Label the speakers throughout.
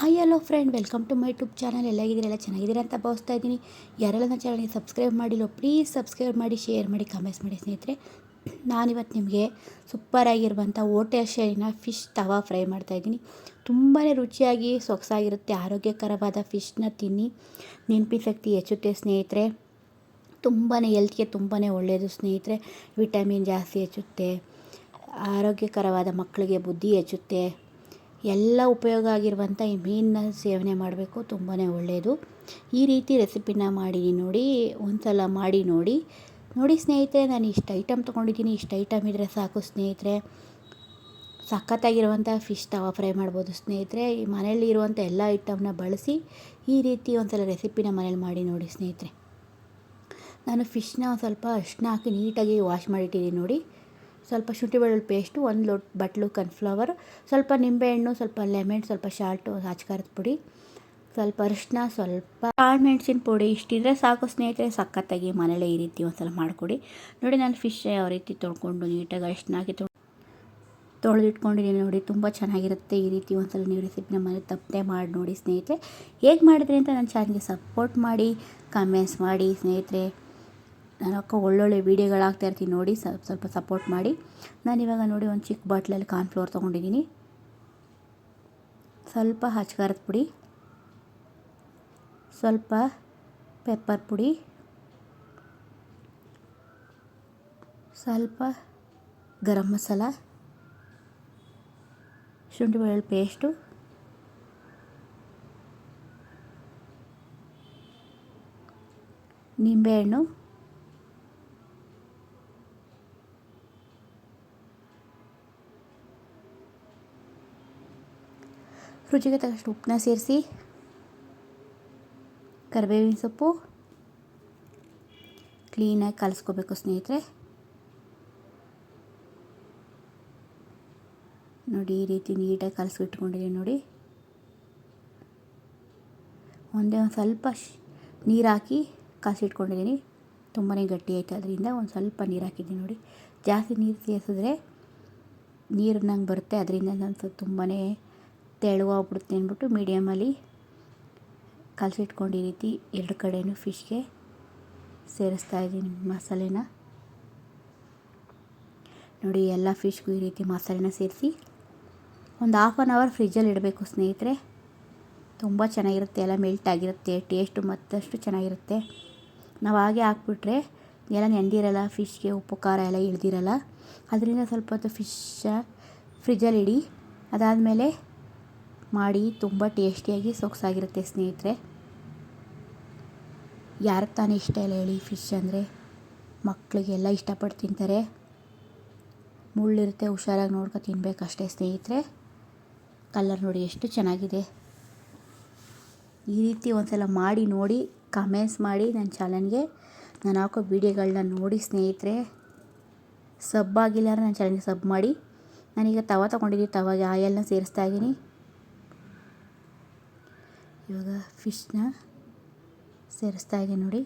Speaker 1: Hi hello friend welcome to my YouTube channel ಎಲ್ಲ ಎಲ್ಲ ಚೆನ್ನಾಗಿದ್ದೀರಾ ಅಂತ ಭಾವಿಸ್ತಾ ಇದ್ದೀನಿ. ಯಾರೆಲ್ಲ ನನ್ನ ಚಾನಲ್ಗೆ ಸಬ್ಸ್ಕ್ರೈಬ್ ಮಾಡಿಲ್ಲೋ ಪ್ಲೀಸ್ ಸಬ್ಸ್ಕ್ರೈಬ್ ಮಾಡಿ ಶೇರ್ ಮಾಡಿ ಕಮೆಂಟ್ಸ್ ಮಾಡಿ ಸ್ನೇಹಿತರೆ. ನಾನಿವತ್ತು ನಿಮಗೆ ಸೂಪರಾಗಿರುವಂಥ ಓಟೆ ಶೈಲಿನ ಫಿಶ್ ತವಾ ಫ್ರೈ ಮಾಡ್ತಾಯಿದ್ದೀನಿ ತುಂಬಾ ರುಚಿಯಾಗಿ, ಸೊಗಸಾಗಿರುತ್ತೆ, ಆರೋಗ್ಯಕರವಾದ ಫಿಶ್ನ ತಿನ್ನಿ. ನೆನಪಿ ಶಕ್ತಿ ಹೆಚ್ಚುತ್ತೆ ಸ್ನೇಹಿತರೆ. ತುಂಬಾ ಹೆಲ್ತ್ಗೆ ತುಂಬಾ ಒಳ್ಳೆಯದು ಸ್ನೇಹಿತರೆ. ವಿಟಮಿನ್ ಜಾಸ್ತಿ ಹೆಚ್ಚುತ್ತೆ. ಆರೋಗ್ಯಕರವಾದ ಮಕ್ಕಳಿಗೆ ಬುದ್ಧಿ ಹೆಚ್ಚುತ್ತೆ. ಎಲ್ಲ ಉಪಯೋಗ ಆಗಿರುವಂಥ ಈ ಮೀನನ್ನ ಸೇವನೆ ಮಾಡಬೇಕು ತುಂಬಾ ಒಳ್ಳೆಯದು ಈ ರೀತಿ ರೆಸಿಪಿನ ಮಾಡಿ ನೋಡಿ ಒಂದು ಸಲ ಮಾಡಿ ನೋಡಿ. ನೋಡಿ ಸ್ನೇಹಿತರೆ, ನಾನು ಇಷ್ಟು ಐಟಮ್ ತೊಗೊಂಡಿದ್ದೀನಿ. ಇಷ್ಟು ಐಟಮ್ ಇದ್ದರೆ ಸಾಕು ಸ್ನೇಹಿತರೆ. ಸಖತ್ತಾಗಿರುವಂಥ ಫಿಶ್ ತವಾ ಫ್ರೈ ಮಾಡ್ಬೋದು ಸ್ನೇಹಿತರೆ. ಈ ಮನೆಯಲ್ಲಿ ಇರುವಂಥ ಎಲ್ಲ ಐಟಮ್ನ ಬಳಸಿ ಈ ರೀತಿ ಒಂದು ಸಲ ರೆಸಿಪಿನ ಮನೇಲಿ ಮಾಡಿ ನೋಡಿ ಸ್ನೇಹಿತರೆ. ನಾನು ಫಿಶ್ನ ಸ್ವಲ್ಪ ಅರಿಶಿನ ಹಾಕಿ ನೀಟಾಗಿ ವಾಶ್ ಮಾಡಿಟ್ಟಿದ್ದೀನಿ ನೋಡಿ. ಸ್ವಲ್ಪ ಶುಂಠಿ ಬೆಳ್ಳುಳ್ಳಿ ಪೇಸ್ಟು ಒಂದು ಲೋಟ ಬಟ್ಲು ಕನ್ಫ್ಲವರ್ ಸ್ವಲ್ಪ ನಿಂಬೆಹಣ್ಣು, ಸ್ವಲ್ಪ ಲೆಮನ್ ಸ್ವಲ್ಪ ಶಾಲ್ಟು ಹಚ್ಕಾರದ ಪುಡಿ, ಸ್ವಲ್ಪ ಅರಿಶಿನ ಸ್ವಲ್ಪ ಕಾಳು ಮೆಣಸಿನ ಪುಡಿ ಇಷ್ಟಿದ್ರೆ ಸಾಕು ಸ್ನೇಹಿತರೆ, ಸಖತ್ತಾಗಿ ಮನೇಲೆ ಈ ರೀತಿ ಒಂದು ಸಲ ಮಾಡಿಕೊಡಿ. ನೋಡಿ ನಾನು ಫಿಶ್ ಯಾವ ರೀತಿ ತೊಳ್ಕೊಂಡು ನೀಟಾಗಿ ಅರಿಶಿನ ತೊಳ್ ತೊಳೆದಿಟ್ಕೊಂಡಿದ್ದೀನಿ ನೋಡಿ, ತುಂಬ ಚೆನ್ನಾಗಿರುತ್ತೆ ಈ ರೀತಿ ಒಂದು ಸಲ ನೀವು ರೆಸಿಪಿನ ಮನೆ ತಪ್ಪದೆ ಮಾಡಿ ನೋಡಿ ಸ್ನೇಹಿತರೆ. ಹೇಗೆ ಮಾಡಿದ್ರಿ ಅಂತ ನನ್ನ ಚಾನಲ್ಗೆ ಸಪೋರ್ಟ್ ಮಾಡಿ ಕಮೆಂಟ್ಸ್ ಮಾಡಿ ಸ್ನೇಹಿತರೆ. ನಾನು ಒಳ್ಳೊಳ್ಳೆ ವೀಡಿಯೋಗಳು ಹಾಕ್ತಾಯಿರ್ತೀನಿ ನೋಡಿ ಸ್ವಲ್ಪ ಸ್ವಲ್ಪ ಸಪೋರ್ಟ್ ಮಾಡಿ. ನಾನಿವಾಗ ನೋಡಿ ಒಂದು ಚಿಕ್ಕ ಬಾಟ್ಲಲ್ಲಿ ಕಾರ್ನ್ಫ್ಲೋರ್ ತೊಗೊಂಡಿದ್ದೀನಿ. ಸ್ವಲ್ಪ ಹಚ್ಕಾರದ ಪುಡಿ, ಸ್ವಲ್ಪ ಪೆಪ್ಪರ್ ಪುಡಿ, ಸ್ವಲ್ಪ ಗರಂ ಮಸಾಲ, ಶುಂಠಿ ಬೆಳ್ಳುಳ್ಳಿ ಪೇಸ್ಟು ನಿಂಬೆಹಣ್ಣು ರುಚಿಗೆ ತಕ್ಕಷ್ಟು ಉಪ್ಪನ್ನ ಸೇರಿಸಿ ಕರಿಬೇವಿನ ಸೊಪ್ಪು ಕ್ಲೀನಾಗಿ ಕಲಿಸ್ಕೋಬೇಕು ಸ್ನೇಹಿತರೆ. ನೋಡಿ ಈ ರೀತಿ ನೀಟಾಗಿ ಕಲಸಿಟ್ಕೊಂಡಿದ್ದೀನಿ ನೋಡಿ. ಒಂದೇ ಒಂದು ಸ್ವಲ್ಪ ನೀರು ಹಾಕಿ ಕಲಸಿಟ್ಕೊಂಡಿದ್ದೀನಿ. ತುಂಬಾ ಗಟ್ಟಿ ಆಯಿತು ಅದರಿಂದ ಒಂದು ಸ್ವಲ್ಪ ನೀರು ಹಾಕಿದ್ದೀನಿ ನೋಡಿ. ಜಾಸ್ತಿ ನೀರು ಸೇರಿಸಿದ್ರೆ ನೀರು ನಂಗೆ ಬರುತ್ತೆ. ಅದರಿಂದ ನಾನು ಸ್ವಲ್ಪ ತುಂಬಾ ತೆಳುವಾಗ್ಬಿಡುತ್ತೆ ಅಂದ್ಬಿಟ್ಟು ಮೀಡಿಯಮಲ್ಲಿ ಕಲಸಿಟ್ಕೊಂಡು ಈ ರೀತಿ ಎರಡು ಕಡೆಯೂ ಫಿಶ್ಗೆ ಸೇರಿಸ್ತಾ ಇದ್ದೀನಿ ಮಸಾಲೆನ. ನೋಡಿ, ಎಲ್ಲ ಫಿಶ್ಗೂ ಈ ರೀತಿ ಮಸಾಲೆನ ಸೇರಿಸಿ ಒಂದು ಹಾಫ್ ಆನ್ ಅವರ್ ಫ್ರಿಜ್ಜಲ್ಲಿ ಇಡಬೇಕು ಸ್ನೇಹಿತರೆ. ತುಂಬ ಚೆನ್ನಾಗಿರುತ್ತೆ, ಎಲ್ಲ ಮೆಲ್ಟ್ ಆಗಿರುತ್ತೆ ಟೇಸ್ಟು ಮತ್ತಷ್ಟು ಚೆನ್ನಾಗಿರುತ್ತೆ. ನಾವು ಹಾಗೆ ಹಾಕ್ಬಿಟ್ರೆ ಎಲ್ಲ ನೆಂದಿರಲ್ಲ, ಫಿಶ್ಗೆ ಉಪ್ಪು, ಖಾರ ಎಲ್ಲ ಇಳ್ದಿರಲ್ಲ. ಅದರಿಂದ ಸ್ವಲ್ಪ ಹೊತ್ತು ಫಿಶ್ ಫ್ರಿಜ್ಜಲ್ಲಿ ಇಡಿ. ಅದಾದಮೇಲೆ ಮಾಡಿ ತುಂಬ ಟೇಸ್ಟಿಯಾಗಿ ಸೊಗಸಾಗಿರುತ್ತೆ ಸ್ನೇಹಿತರೆ. ಯಾರಿಗೆ ತಾನೇ ಇಷ್ಟ ಇಲ್ಲ ಹೇಳಿ ಫಿಶ್ ಅಂದರೆ. ಮಕ್ಕಳಿಗೆಲ್ಲ ಇಷ್ಟಪಟ್ಟು ತಿಂತಾರೆ. ಮುಳ್ಳಿರುತ್ತೆ, ಹುಷಾರಾಗಿ ನೋಡ್ಕೊ ತಿನ್ಬೇಕಷ್ಟೇ ಸ್ನೇಹಿತರೆ. ಕಲರ್ ನೋಡಿ ಎಷ್ಟು ಚೆನ್ನಾಗಿದೆ. ಈ ರೀತಿ ಒಂದು ಸಲ ಮಾಡಿ, ನೋಡಿ ಕಮೆಂಟ್ಸ್ ಮಾಡಿ ನನ್ನ ಚಾನಲ್ಗೆ ನಾನು ಹಾಕೋ ವೀಡಿಯೋಗಳನ್ನ ನೋಡಿ ಸ್ನೇಹಿತರೆ. ಸಬ್ ಆಗಿಲ್ಲ ಅಂದರೆ ನನ್ನ ಚಾನಲ್ಗೆ ಸಬ್ ಮಾಡಿ. ನಾನೀಗ ತವ ತೊಗೊಂಡಿದ್ದೀನಿ ತವಾಗೆ ಆಯಲ್ನ ಸೇರಿಸ್ತಾ ಇದ್ದೀನಿ. ಇವಾಗ ಫಿಶ್ನ ಸೇರಿಸ್ತಾ ಇದ್ದೀನಿ ನೋಡಿ.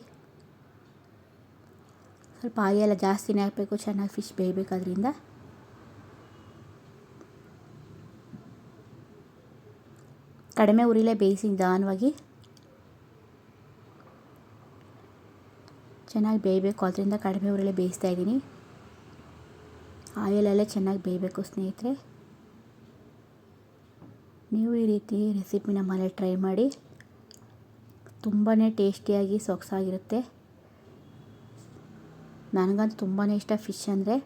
Speaker 1: ಸ್ವಲ್ಪ ಆಯೆಲ್ಲ ಜಾಸ್ತಿನೇ ಹಾಕಬೇಕು, ಚೆನ್ನಾಗಿ ಫಿಶ್ ಬೇಯಬೇಕಾದ್ರಿಂದ. ಕಡಿಮೆ ಉರಿಲೇ ಬೇಯಿಸಿ ನಿಧಾನವಾಗಿ. ಚೆನ್ನಾಗಿ ಬೇಯಬೇಕು, ಅದರಿಂದ ಕಡಿಮೆ ಉರಿಲೇ ಬೇಯಿಸ್ತಾ ಇದ್ದೀನಿ. ಆಯಿಲಲ್ಲೇ ಚೆನ್ನಾಗಿ ಬೇಯಬೇಕು ಸ್ನೇಹಿತರೆ. ನೀವು ಈ ರೀತಿ ರೆಸಿಪಿನ ಮನೆ ಟ್ರೈ ಮಾಡಿ. ತುಂಬಾ ಟೇಸ್ಟಿಯಾಗಿ ಸೊಗಸಾಗಿರುತ್ತೆ ನನಗಂತೂ ತುಂಬಾ ಇಷ್ಟ ಫಿಶ್ ಅಂದರೆ.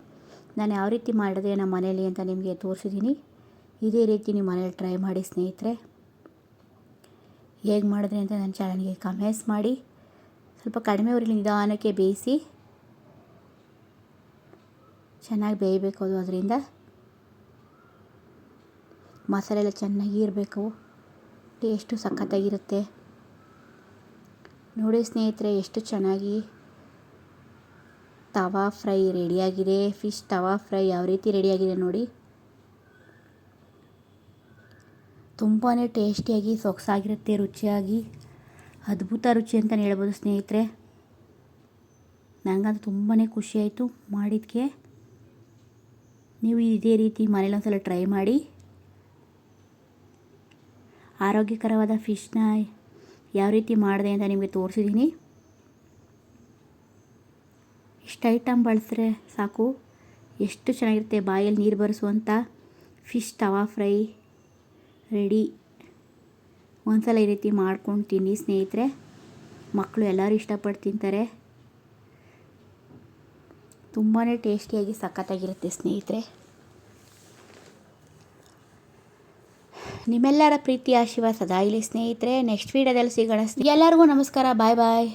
Speaker 1: ನಾನು ಯಾವ ರೀತಿ ಮಾಡಿದೆ ನಮ್ಮ ಮನೇಲಿ ಅಂತ ನಿಮಗೆ ತೋರಿಸಿದ್ದೀನಿ ಇದೇ ರೀತಿ ನೀವು ಮನೇಲಿ ಟ್ರೈ ಮಾಡಿ ಸ್ನೇಹಿತರೆ. ಹೇಗೆ ಮಾಡಿದ್ರಿ ಅಂತ ನನ್ನ ಚಾನಲ್ಗೆ ಕಮೆಂಟ್ಸ್ ಮಾಡಿ. ಸ್ವಲ್ಪ ಕಡಿಮೆ ಅವರಲ್ಲಿ ನಿಧಾನಕ್ಕೆ ಬೇಯಿಸಿ. ಚೆನ್ನಾಗಿ ಬೇಯಬೇಕು ಅದು ಅದರಿಂದ. ಮಸಾಲೆ ಎಲ್ಲ ಚೆನ್ನಾಗಿ ಇರಬೇಕು. ಟೇಸ್ಟು ಸಖತ್ತಾಗಿರುತ್ತೆ. ನೋಡಿ ಸ್ನೇಹಿತರೆ, ಎಷ್ಟು ಚೆನ್ನಾಗಿ ತವಾ ಫ್ರೈ ರೆಡಿಯಾಗಿದೆ. ಫಿಶ್ ತವಾ ಫ್ರೈ ಯಾವ ರೀತಿ ರೆಡಿಯಾಗಿದೆ ನೋಡಿ. ತುಂಬಾ ಟೇಸ್ಟಿಯಾಗಿ, ಸೊಗಸಾಗಿರುತ್ತೆ, ರುಚಿಯಾಗಿ, ಅದ್ಭುತ ರುಚಿ ಅಂತಲೇ ಹೇಳ್ಬೋದು ಸ್ನೇಹಿತರೆ. ನನಗಂತೂ ತುಂಬಾ ಖುಷಿಯಾಯಿತು ಮಾಡಿದ್ದಕ್ಕೆ. ನೀವು ಇದೇ ರೀತಿ ಮನೇಲಿ ಒಂದ್ಸಲ ಟ್ರೈ ಮಾಡಿ. ಆರೋಗ್ಯಕರವಾದ ಫಿಶ್ನ ಯಾವ ರೀತಿ ಮಾಡಿದೆ ಅಂತ ನಿಮಗೆ ತೋರಿಸಿದ್ದೀನಿ ಇಷ್ಟು ಐಟಮ್ ಬಳಸಿದ್ರೆ ಸಾಕು. ಎಷ್ಟು ಚೆನ್ನಾಗಿರುತ್ತೆ ಬಾಯಲ್ಲಿ ನೀರು ಬರೆಸುವಂಥ ಫಿಶ್ ತವಾ ಫ್ರೈ ರೆಡಿ ಒಂದ್ಸಲ ಈ ರೀತಿ ಮಾಡ್ಕೊಂಡು ತಿನ್ನಿ ಸ್ನೇಹಿತರೆ. ಮಕ್ಕಳು ಎಲ್ಲರೂ ಇಷ್ಟಪಟ್ಟು ತಿಂತಾರೆ. ತುಂಬಾ ಟೇಸ್ಟಿಯಾಗಿ ಸಖತ್ತಾಗಿರುತ್ತೆ ಸ್ನೇಹಿತರೆ. ನಿಮ್ಮೆಲ್ಲರ ಪ್ರೀತಿ ಆಶೀರ್ವಾದ ಸದಾ ಇಲ್ಲಿ ಸ್ನೇಹಿತರೆ. ನೆಕ್ಸ್ಟ್ ವೀಡಿಯೋದಲ್ಲಿ ಸಿಗೋಣ. ಎಲ್ಲರಿಗೂ ನಮಸ್ಕಾರ. ಬಾಯ್ ಬಾಯ್